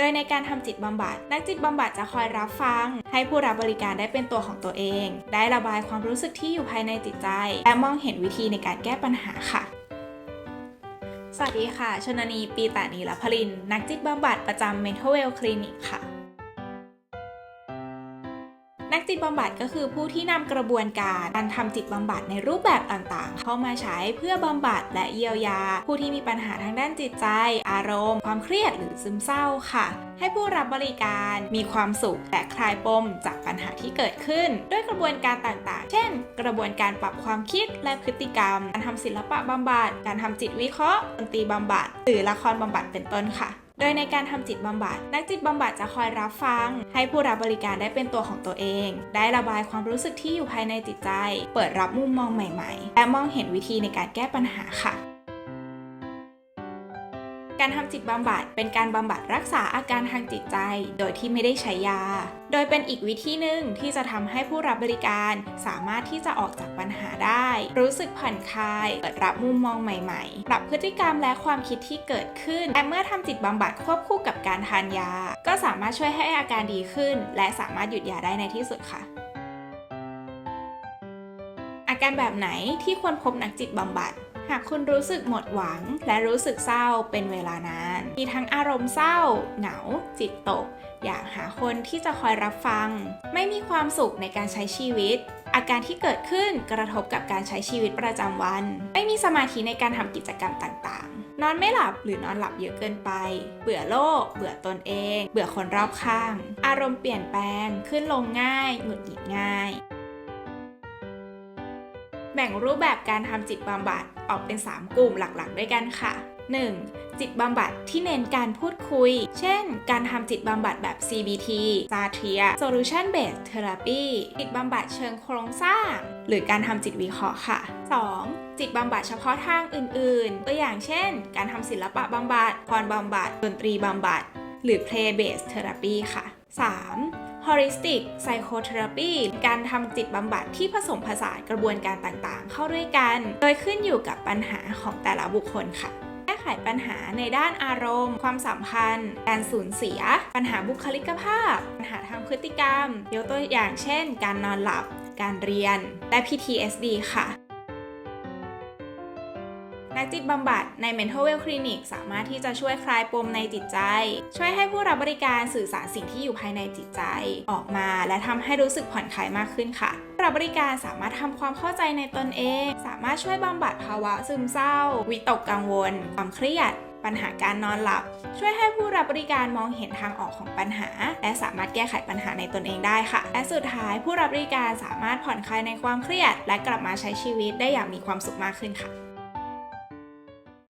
โดยในการทำจิตบำบัด นักจิตบำบัดจะคอยรับฟัง ให้ผู้รับบริการได้เป็นตัวของตัวเอง ได้ระบายความรู้สึกที่อยู่ภายในจิตใจ และมองเห็นวิธีในการแก้ปัญหาค่ะสวัสดีค่ะ ชนนี ปีตานีละพลิน นักจิตบำบัดประจำ Mental Well Clinic ค่ะ นักจิตบำบัดก็คือผู้ที่นำกระบวนการการทำจิตบำบัดในรูปแบบต่างๆ เข้ามาใช้เพื่อบำบัดและเยียวยา ผู้ที่มีปัญหาทางด้านจิตใจ อารมณ์ ความเครียดหรือซึมเศร้าค่ะ ให้ผู้รับบริการมีความสุขและคลายปมจากปัญหาที่เกิดขึ้น ด้วยกระบวนการต่างๆ เช่น กระบวนการปรับความคิดและพฤติกรรม การทำศิลปะบำบัด การทำจิตวิเคราะห์ดนตรีบำบัดหรือละครบำบัดเป็นต้นค่ะ โดยในการทำจิตบำบัด นักจิตบำบัดจะคอยรับฟัง ให้ผู้รับบริการได้เป็นตัวของตัวเอง ได้ระบายความรู้สึกที่อยู่ภายในจิตใจ เปิดรับมุมมองใหม่ ๆ และมองเห็นวิธีในการแก้ปัญหาค่ะ การทำจิตบำบัดเป็นการบำบัดรักษาอาการทางจิตใจ โดยที่ไม่ได้ใช้ยา โดยเป็นอีกวิธีหนึ่งที่จะทำให้ผู้รับบริการสามารถที่จะออกจากปัญหาได้ รู้สึกผ่อนคลายเปิดรับมุมมองใหม่ๆ ปรับพฤติกรรมและความคิดที่เกิดขึ้นและเมื่อทำจิตบำบัดควบคู่กับการทานยา ก็สามารถช่วยให้อาการดีขึ้น และสามารถหยุดยาได้ในที่สุดค่ะอาการแบบไหนที่ควรพบนักจิตบำบัด หากคุณรู้สึกหมดหวังและรู้สึกเศร้าเป็นเวลานาน มีทั้งอารมณ์เศร้า เหงา จิตตก อยากหาคนที่จะคอยรับฟัง ไม่มีความสุขในการใช้ชีวิต อาการที่เกิดขึ้นกระทบกับการใช้ชีวิตประจำวัน ไม่มีสมาธิในการทำกิจกรรมต่างๆ นอนไม่หลับหรือนอนหลับเยอะเกินไป เบื่อโลก เบื่อตนเอง เบื่อคนรอบข้าง อารมณ์เปลี่ยนแปลง ขึ้นลงง่าย หงุดหงิดง่าย แบ่งรูปแบบการทำจิตบำบัดออกเป็น 3 กลุ่มหลักๆ ด้วยกันค่ะ 1. จิตบำบัดที่เน้นการพูดคุย เช่น การทำจิตบำบัดแบบ CBT s a t r i a Solution Based Therapy จิตบำบัดเชิงโครงสร้าง หรือการทำจิตวิเคราะห์ค่ะ 2. จิตบำบัดเฉพาะทางอื่น ๆ ตัวอย่างเช่น การทำศิลปะบำบัดพรบำบัด ดนตรีบำบัด หรือ Play Based Therapy ค่ะ 3. Holistic Psychotherapy การทำจิตบำบัดที่ผสมผสานกระบวนการต่างๆ เข้าด้วยกัน โดยขึ้นอยู่กับปัญหาของแต่ละบุคคลค่ะแก้ไขปัญหาในด้านอารมณ์ ความสัมพันธ์ การสูญเสีย ปัญหาบุคลิกภาพ ปัญหาทางพฤติกรรม ยกตัวอย่างเช่น การนอนหลับ การเรียน และ PTSD ค่ะ นักจิตบำบัดใน Mental Well Clinic สามารถที่จะช่วยคลายปมในจิตใจ ช่วยให้ผู้รับบริการสื่อสารสิ่งที่อยู่ภายในจิตใจออกมา และทำให้รู้สึกผ่อนคลายมากขึ้นค่ะผู้รับบริการสามารถทำความเข้าใจในตนเอง สามารถช่วยบำบัดภาวะซึมเศร้า วิตกกังวล ความเครียด ปัญหาการนอนหลับ ช่วยให้ผู้รับบริการมองเห็นทางออกของปัญหา และสามารถแก้ไขปัญหาในตนเองได้ค่ะ และสุดท้ายผู้รับบริการสามารถผ่อนคลายในความเครียด และกลับมาใช้ชีวิตได้อย่างมีความสุขมากขึ้นค่ะ